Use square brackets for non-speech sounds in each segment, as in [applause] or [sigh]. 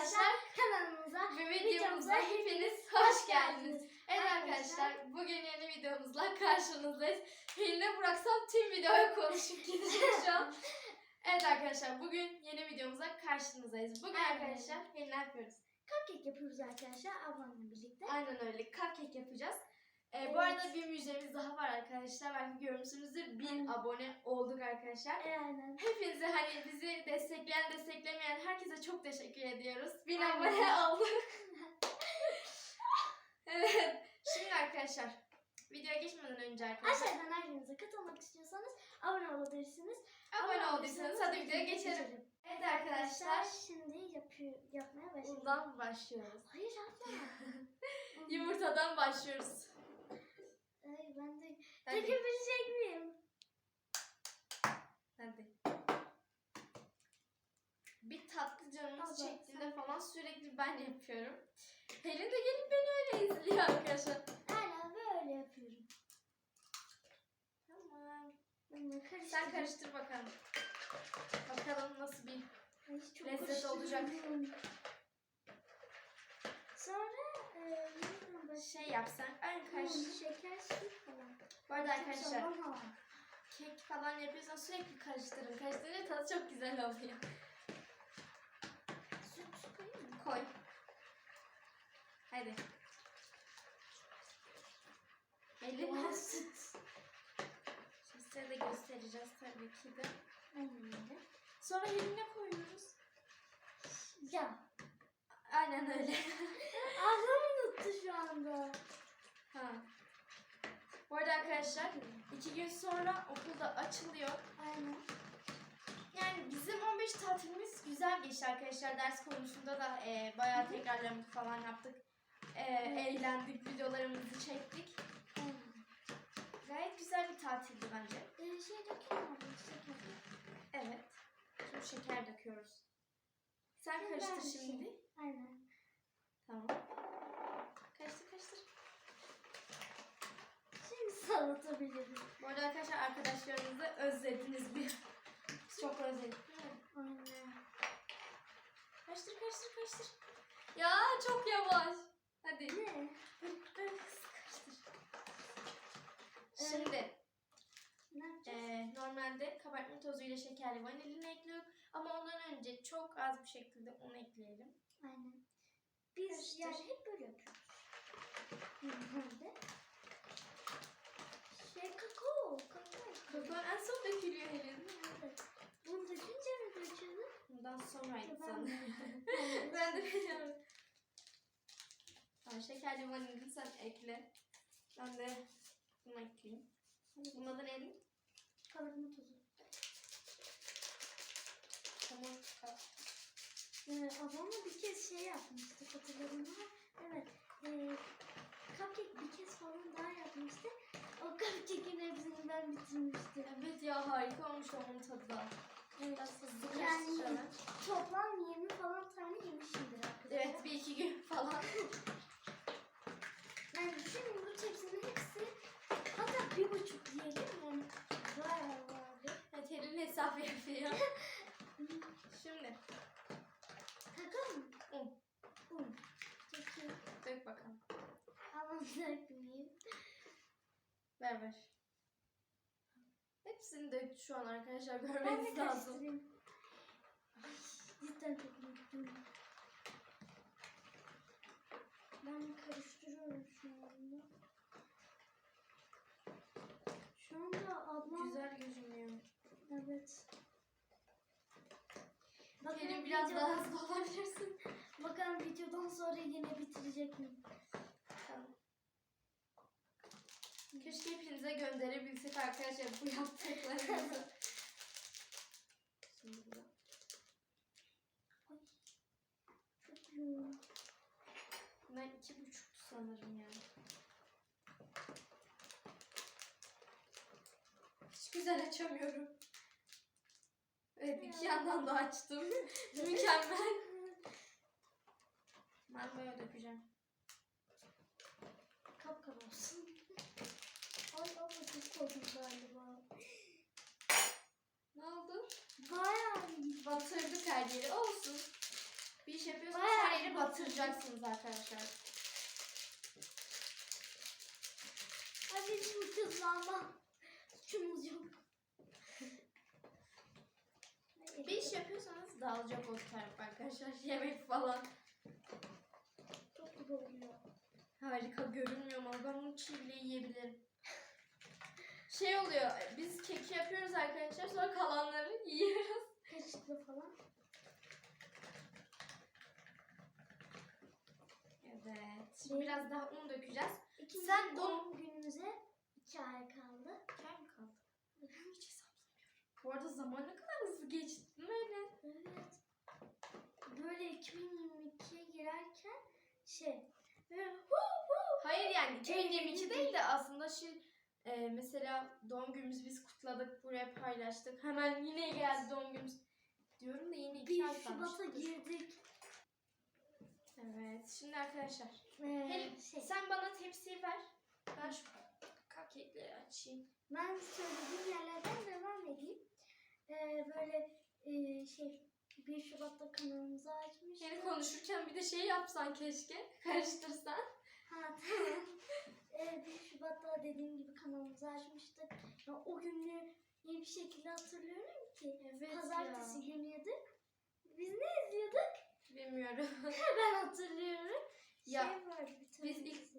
arkadaşlar kanalımıza ve videomuza hepiniz hoş geldiniz. Evet arkadaşlar bugün yeni videomuzla karşınızdayız. Eline bıraksam tüm videoyu [laughs] konuşup gidecek şu an. Evet arkadaşlar bugün yeni videomuza karşınızdayız. Bugün Evet. arkadaşlar Eline yapıyoruz. Cupcake yapıyoruz arkadaşlar ablamla birlikte. Aynen öyle cupcake yapacağız. Ee. Bu arada bir müjdemiz daha var arkadaşlar. Belki görmüşsünüzdür. 1000 Aynen. abone olduk arkadaşlar. E, aynen. Hepinize hani bizi destekleyen desteklemeyen herkese çok teşekkür ediyoruz. Bin Aynen. abone olduk. [laughs] evet. Şimdi arkadaşlar videoya geçmeden önce arkadaşlar Aşağıdan ailemize katılmak istiyorsanız abone olabilirsiniz. abone olduysanız hadi videoya geçelim. Evet arkadaşlar şimdi yapıyor, yapmaya başlayalım. bundan başlıyoruz. Hayır abla. [laughs] Yumurtadan başlıyoruz. Hadi. dökebilecek miyim? Hadi. Bir tatlı canımız Allah, çektiğinde falan sürekli ben yapıyorum. Pelin de gelip beni öyle izliyor arkadaşlar. Aynen böyle yapıyorum. Tamam. Bunu karıştırdım. Sen karıştır bakalım. Bakalım nasıl bir Ay, lezzet olacak. Sonra e, ne başka? Şey yapsan. Hmm, karıştır. şeker falan. Bu arada arkadaşlar kek falan yapıyorsan sürekli karıştırın. Karıştırınca tadı çok güzel oluyor. Süt koyayım mı? Koy. Hadi. Oha, süt. Şimdi size de göstereceğiz tabii ki de. Öyle. Sonra eline koyuyoruz. Ya. Aynen öyle. Ablam unuttu şu anda. ha. Bu arada arkadaşlar iki gün sonra okulda açılıyor. Aynen. Yani bizim 15 tatilimiz güzel geçti arkadaşlar. Ders konusunda da e, bayağı tekrarlama falan yaptık. E, eğlendik, videolarımızı çektik. Gayet güzel bir tatildi bence. Ee, şey dökelim abla şeker. Evet. Şimdi şeker döküyoruz. Sen Ben karıştır bir şey- şimdi. Aynen. Tamam. Karıştır karıştır. Şimdi salatabiliriz. Bu arada arkadaşlar arkadaşlarınızı özlediniz bir. Biz [laughs] çok özledik. Aynen. Karıştır karıştır karıştır. Ya çok yavaş. Hadi. Ne? Karıştır. Şimdi Ne e, normalde kabartma tozuyla şekerli vanilini ekliyoruz. Ama ondan önce çok az bir şekilde un ekleyelim. Aynen. Biz Karıştır. yani hep böyle yapıyoruz. [laughs] Normalde. Kakao. Kakao. Kakao en son dökülüyor Helin. Bunu dökünce mi döküyorsun? Bundan sonraydı Ben sanırım. Ben de biliyorum. [laughs] Tamam şekerli vanilini sen ekle. Ben de bunu ekleyeyim. Bunun adı neydi? Kabartma tozu. Tamam. Ee, ablamla bir kez şey yapmıştık hatırladım ama evet. E, cupcake bir kez falan daha. [laughs] Cupcake'in hepsini ben bitirmiştim. Evet ya harika olmuş onun tadı da. Evet. Yani toplam 20 falan tane yemişimdir arkadaşlar. Evet bir iki gün falan. [laughs] Yani düşünün bu tepsinin hepsi hatta bir buçuk diyelim yani bayağı vardı. Evet hesap yapıyor. [laughs] Şimdi Kakao mu? un. Un. Peki Dök bakalım. ama dökmeyeyim. Ver ver. Hepsini dök şu an arkadaşlar görmeniz lazım. Ay, cidden çok mutluyum. Ben karıştırıyorum şu anda. Şu anda ablam... Güzel gözüküyor. Evet. Helin biraz daha hızlı olabilirsin. Bakalım videodan sonra yine bitirecek miyim? Tamam. Keşke hepinize gönderebilsek arkadaşlar bu yaptıklarımızı. Şimdi burada. Ay. Çok yoğun. Ben iki buçuktu sanırım yani. Hiç güzel açamıyorum. Evet iki yandan da açtım. [laughs] Mükemmel. Ben böyle dökeceğim. Kapkap olsun. Ay abla çok korktum galiba. Ne oldu? Bayağı iyi. Batırdık her yeri. Olsun. Bir iş yapıyorsun Bayağı yapıyoruz arkadaşlar. Anneciğim kızlanma. Suçumuz yok. Bir iş yapıyorsanız dağılacak o taraf arkadaşlar. [laughs] Yemek falan. Çok güzel oluyor. Harika görünmüyor ama ben bunu çiğ bile yiyebilirim. Şey oluyor, biz keki yapıyoruz arkadaşlar sonra kalanları yiyoruz. [laughs] Kaşıklı falan. Evet. Şimdi biraz daha un dökeceğiz. İkinci Sen doğum günümüze iki ay kaldı. Kel mi kaldı? Hiç hesaplamıyorum. Bu arada zaman ne kadar hızlı geçti değil mi Elen? Evet. Böyle 2022'ye girerken şey böyle hu hu. Hayır yani 2022 değil de aslında şey e, mesela doğum günümüzü biz kutladık, buraya paylaştık. Hemen yine geldi doğum günümüz. Diyorum da yine iki 1 ay Şubat'a kalmıştır. girdik. Evet. Şimdi arkadaşlar. Ee, Helin şey, sen bana tepsiyi ver. Ben şu cupcake'leri açayım. ben söylediğim yerlerden devam edeyim. Ee, böyle e, şey 1 Şubat'ta kanalımızı açmıştık. Yani konuşurken bir de şey yapsan keşke. [laughs] Karıştırsan. Ha tamam. [laughs] Ee, 1 Şubat'ta dediğim gibi kanalımızı açmıştık. Ya, o günü iyi bir şekilde hatırlıyorum ki. Evet Pazartesi günüydü. Biz ne izliyorduk? Bilmiyorum. [laughs] Ben hatırlıyorum. Ya, şey vardı bir biz ilk-.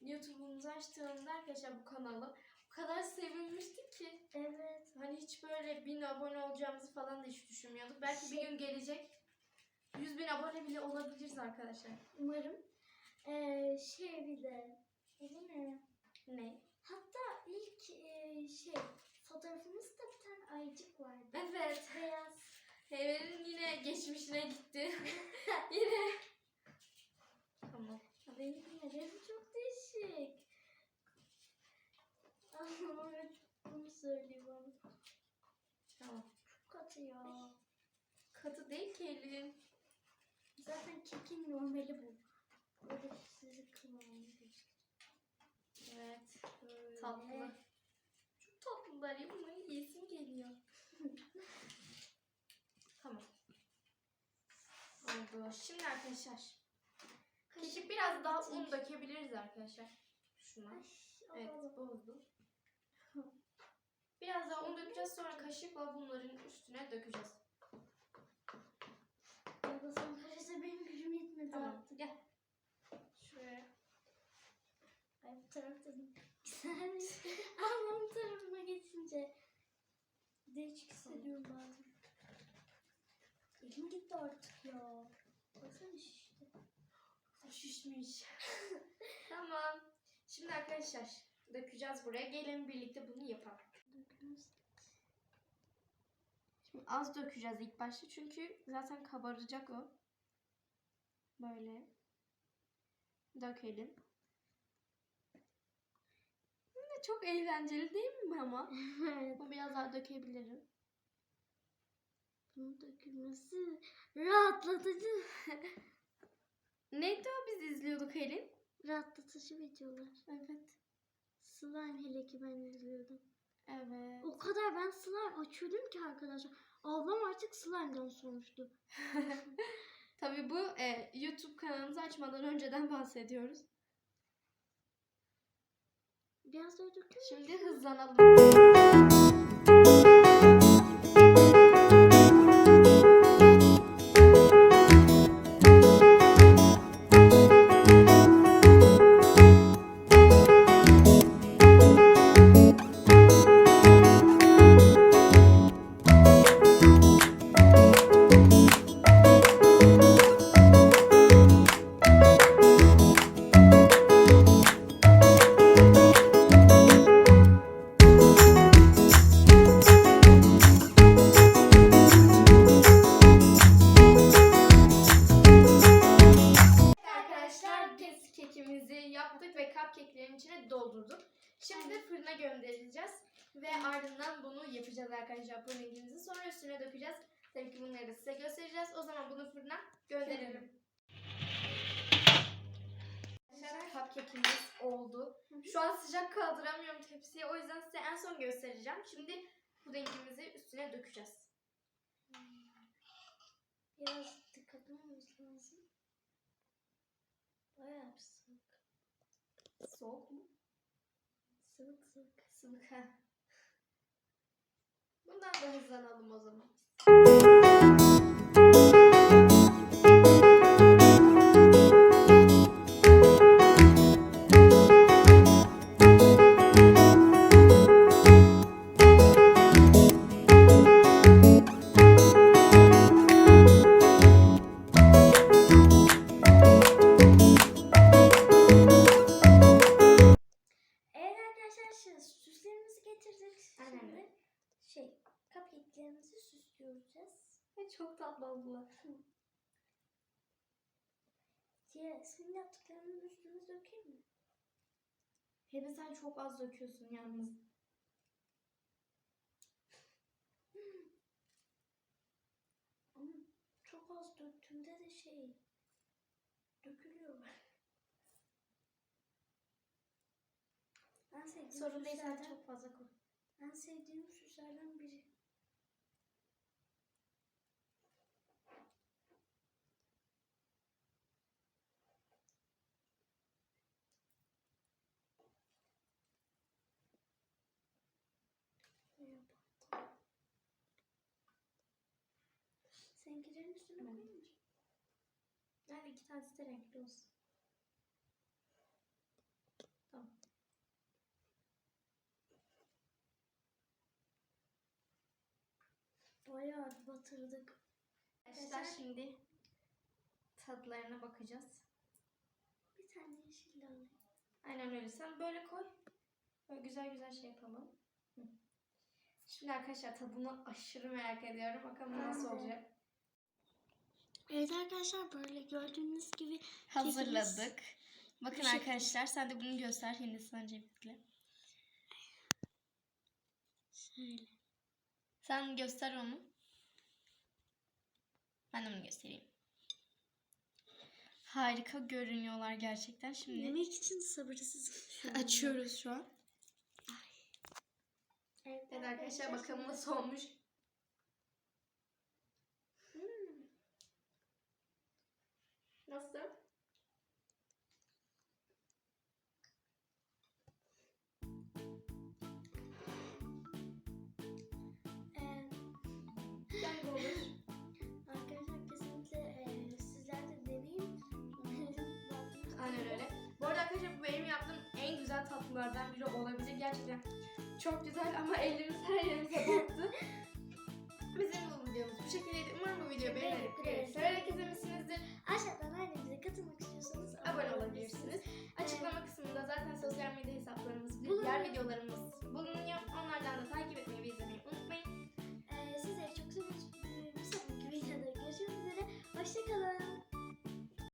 YouTube'umuzu açtığımda arkadaşlar bu kanalı o kadar sevinmiştik ki. Evet. Hani hiç böyle bin abone olacağımızı falan da hiç düşünmüyorduk. Belki bir Şey- gün gelecek 100 bin abone bile olabiliriz arkadaşlar. Umarım. Ee, şey bir de. Bu ne? Ne? Hatta ilk e, şey fotoğrafımızda bir tane ayıcık vardı. Evet. Beyaz. Hever'in yine geçmişine gitti. [laughs] yine. Tamam. Benim yerim çok değişik. Ama bunu bana. Tamam. Çok katı ya. Katı değil ki Elin. Zaten kekin normali bu. Böyle sizi göster. Evet. Böyle. Tatlı. Çok tatlılar ya. Bunları yesim geliyor. [laughs] tamam. Oldu. Şimdi arkadaşlar. Keşke biraz daha un dökebiliriz arkadaşlar. Şuna. Evet bozdu. [laughs] Biraz daha un dökeceğiz sonra kaşıkla bunların üstüne dökeceğiz. Babasının karısı benim gücüm yetmedi Tamam artık. gel. Şuraya. Ay bu tarafta güzel. Ablam tarafına geçince değişik hissediyorum bazen. Elim gitti artık ya. Baksana şişti. Şişmiş. [laughs] tamam. Şimdi arkadaşlar dökeceğiz buraya. Gelin birlikte bunu yapalım. Dökmez. Şimdi az dökeceğiz ilk başta çünkü zaten kabaracak o. Böyle. Dökelim. Çok eğlenceli değil mi ama? [laughs] evet. Ama biraz daha dökebilirim. Bunun dökülmesi rahatlatıcı. [laughs] Neydi o biz izliyorduk Elin? rahatlatıcı videolar. Evet. Slime hele ki ben izliyordum. Evet. O kadar ben slime açıyordum ki arkadaşlar. Ablam artık slime'dan sormuştu. [laughs] Tabii bu e, YouTube kanalımızı açmadan önceden bahsediyoruz. Biraz daha dökün. Şimdi hızlanalım. Kekimizi yaptık ve cupcake'lerin içine doldurduk. Şimdi fırına göndereceğiz ve ardından bunu yapacağız arkadaşlar pudingimizi. Sonra üstüne dökeceğiz. Tabii ki bunları da size göstereceğiz. O zaman bunu fırına gönderelim. Arkadaşlar cupcake'imiz oldu. Şu an sıcak kaldıramıyorum tepsiye. O yüzden size en son göstereceğim. Şimdi pudingimizi üstüne dökeceğiz. Biraz dikkatli olmamız lazım. Soğuk mu? Sıvık sıvık. Sıvık ha. Bundan da hızlanalım o zaman. Senin yaptıklarının üstüne dökeyim mi? Hebe sen çok az döküyorsun yalnız. Ama çok az döktüğümde de şey dökülüyor. En sevdiğim Sorun değil sen çok fazla koy. En sevdiğim süslerden biri. Seninkilerin üstüne Evet. koyayım mı? Yani iki tanesi de renkli olsun. Tamam. Bayağı batırdık. Arkadaşlar şimdi tadlarına bakacağız. Bir tane yeşil alayım. Aynen öyle. Sen böyle koy. Böyle güzel güzel şey yapalım. Hı. Şimdi arkadaşlar tadını aşırı merak ediyorum. Bakalım nasıl olacak. Evet arkadaşlar böyle gördüğünüz gibi Hazırladık. Bakın Bu şekilde. arkadaşlar sen de bunu göster Hindistan cevizli. şöyle. Sen göster onu. Ben de bunu göstereyim. Harika görünüyorlar gerçekten. Şimdi Yemek için anda. açıyoruz şu an. Evet, Evet arkadaşlar bakalım nasıl olmuş. Tatlılardan biri olabilir. Gerçekten çok güzel ama elimiz her yerimize battı. [laughs] Bizim bu videomuz bu şekildeydi. Umarım bu videoyu beğenerek Evet. severek izlemişsinizdir. Aşağıdan ailemize katılmak istiyorsanız Abone olabilirsiniz. Açıklama kısmında zaten sosyal medya hesaplarımız, diğer videolarımız bulunuyor. Onlardan da takip etmeyi ve izlemeyi unutmayın. Ee, sizleri çok seviyoruz. Bir sonraki videoda görüşmek üzere. Hoşçakalın.